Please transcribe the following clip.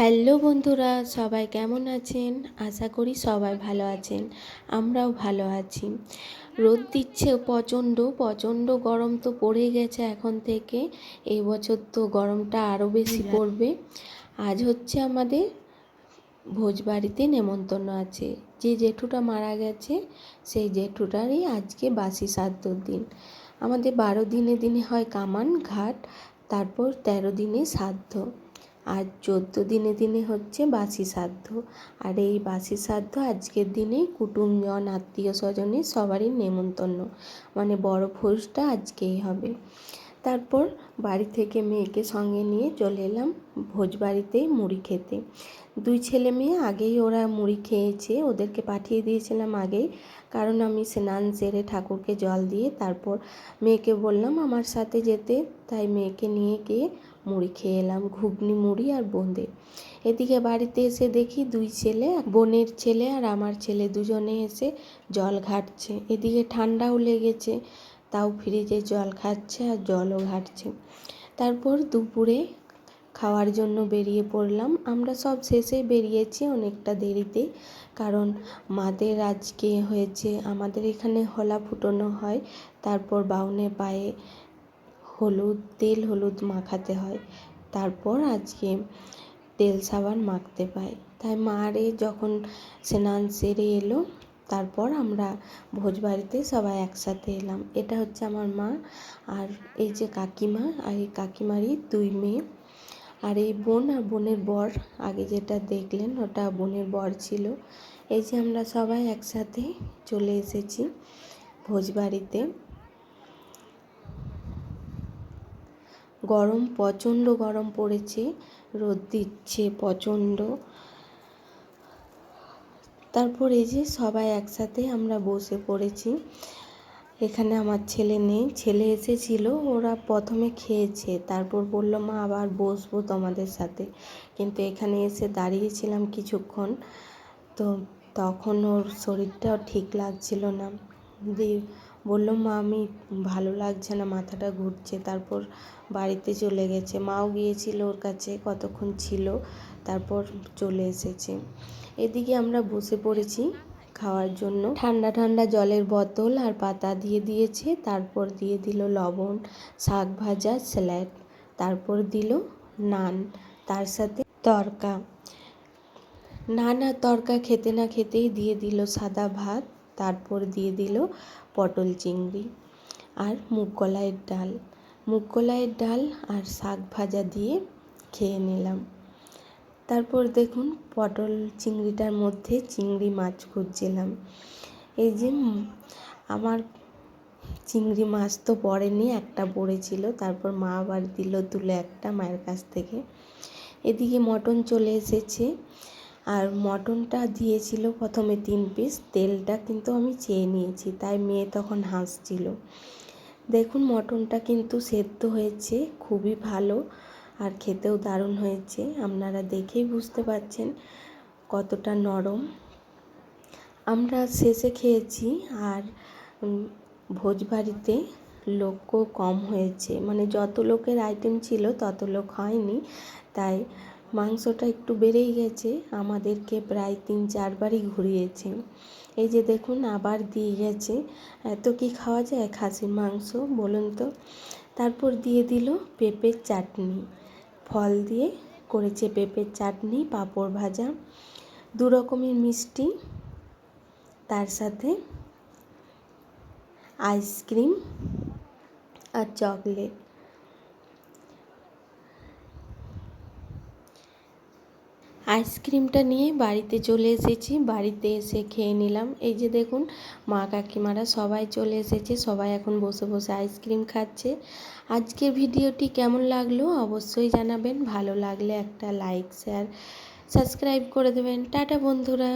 Hello বন্ধুরা, সবাই কেমন আছেন? আশা করি সবাই ভালো আছেন, আমরাও ভালো আছি। রোদ দিচ্ছে প্রচণ্ড প্রচণ্ড গরম তো পড়ে গেছে এখন থেকে। এই বছর তো গরমটা আরও বেশি পড়বে। আজ হচ্ছে আমাদের ভোজবাড়িতে নেমন্তন্ন আছে। যে জেঠুটা মারা গেছে, সেই জেঠুটারই আজকে বাসি শ্রাদ্ধর দিন। আমাদের বারো দিনে দিনে হয় কামান ঘাট, তারপর তেরো দিনে শ্রাদ্ধ। আর চোদ্দ দিনে দিনে হচ্ছে বাসি শ্রাদ্ধ আর এই বাসি শ্রাদ্ধ আজকের দিনেই কুটুমজন আত্মীয় স্বজনের সবারই নেমন্তন্ন। মানে বড় ভোজটা আজকেই হবে। তারপর বাড়ি থেকে মেয়েকে সঙ্গে নিয়ে চলে এলাম ভোজ বাড়িতে মুড়ি খেতে। দুই ছেলে মেয়ে আগেই ওরা মুড়ি খেয়েছে, ওদেরকে পাঠিয়ে দিয়েছিলাম আগেই। কারণ আমি স্নান সেরে ঠাকুরকে জল দিয়ে তারপর মেয়েকে বললাম, আমার সাথে যেতে। তাই মেয়েকে নিয়ে গিয়ে মুড়ি খেয়ে এলাম, ঘুগনি মুড়ি আর বোঁদে এদিকে বাড়িতে এসে দেখি দুই ছেলে, বোনের ছেলে আর আমার ছেলে দুজনে এসে জল ঘাটছে। এদিকে ঠান্ডাও লেগেছে, তাও ফ্রিজে জল খাচ্ছে আর জলও ঘাটছে। তারপর দুপুরে খাওয়ার জন্য বেরিয়ে পড়লাম। আমরা সব শেষে বেরিয়েছি অনেকটা দেরিতে, কারণ মাদের আজকে হয়েছে, আমাদের এখানে হলা ফুটানো হয়, তারপর বাউনে পায়ে হলুদ, তেল হলুদ মাখাতে হয়। তারপর আজকে তেল সাবান মাখতে পায় তাই মারে যখন স্নান সেরে এলো, তারপর আমরা ভোজবাড়িতে সবাই একসাথে এলাম। এটা হচ্ছে আমার মা আর এই যে কাকিমা আর এই কাকিমারই দুই মেয়ে। আর এই বোন আর বোনের বর, আগে যেটা দেখলেন ওটা বোনের বর ছিল। এই যে আমরা সবাই একসাথে চলে এসেছি ভোজবাড়িতে। গরম, প্রচণ্ড গরম পড়েছে, রোদ দিচ্ছে প্রচণ্ড। তারপর এই যে সবাই একসাথে আমরা বসে পড়েছি। এখানে আমার ছেলে নেই, ছেলে এসেছিল, ওরা প্রথমে খেয়েছে, তারপর বলল, মা, আবার বসবো তোমাদের সাথে। কিন্তু এখানে এসে দাঁড়িয়েছিলাম কিছুক্ষণ, তো তখন ওর শরীরটাও ঠিক লাগছিল না। দিয়ে বলল, মা, আমি ভালো লাগছে না, মাথাটা ঘুরছে। তারপর বাড়িতে চলে গেছে। মাও গিয়েছিল ওর কাছে, কতক্ষণ ছিল, তারপর চলে এসেছে। এদিকে আমরা বসে পড়েছি খাওয়ার জন্য। ঠান্ডা ঠান্ডা জলের বোতল আর পাতা দিয়ে দিয়েছে, তারপর দিয়ে দিল লবণ, শাক ভাজা, স্যালাড, তারপর দিল নান, তার সাথে তরকা। নান আর তরকা খেতে না খেতেই দিয়ে দিল সাদা ভাত। তারপর দিয়ে দিল পটল চিংড়ি আর মুগ কলাইয়ের ডাল। মুগ কলাইয়ের ডাল আর শাক ভাজা দিয়ে খেয়ে নিলাম। তারপর দেখুন পটল চিংড়িটার মধ্যে চিংড়ি মাছ খুঁজছিলাম। এই যে আমার চিংড়ি মাছ তো পড়েনি, একটা পড়েছিল। তারপর মা আবার দিল তুলে একটা মায়ের কাছ থেকে। এদিকে মটন চলে এসেছে। আর মটনটা দিয়েছিল প্রথমে তিন পিস তেলটা কিন্তু আমি চেয়ে নিয়েছি, তাই মেয়ে তখন হাসছিল। দেখুন মটনটা কিন্তু সেদ্ধ হয়েছে, খুবই ভালো আর খেতেও দারুণ হয়েছে, আপনারা দেখেই বুঝতে পারছেন কতটা নরম। আমরা শেষে খেয়েছি আর ভোজবাড়িতে লোকও কম হয়েছে মানে যত লোকের আইটেম ছিল তত লোক হয়নি তাই মাংসটা একটু বেড়েই গেছে, আমাদেরকে প্রায় তিন চারবারই ঘুরিয়েছে। এই যে দেখুন, আবার দিয়ে গেছে। এত কি খাওয়া যায় খাসির মাংস, বলুন তো? তারপর দিয়ে দিল পেঁপের চাটনি। ফল দিয়ে করেছে পেঁপের চাটনি, পাঁপড় ভাজা, দু রকমের মিষ্টি, তার সাথে আইসক্রিম আর চকলেট আইসক্রিমটা নিয়ে বাড়িতে চলে এসেছি। বাড়িতে এসে খেয়ে নিলাম। এই যে দেখুন, মা কাকিমারা সবাই চলে এসেছে। সবাই এখন বসে বসে আইসক্রিম খাচ্ছে। আজকের ভিডিওটি কেমন লাগল অবশ্যই জানাবেন। ভালো লাগলে একটা লাইক, শেয়ার, সাবস্ক্রাইব করে দেবেন। টাটা বন্ধুরা।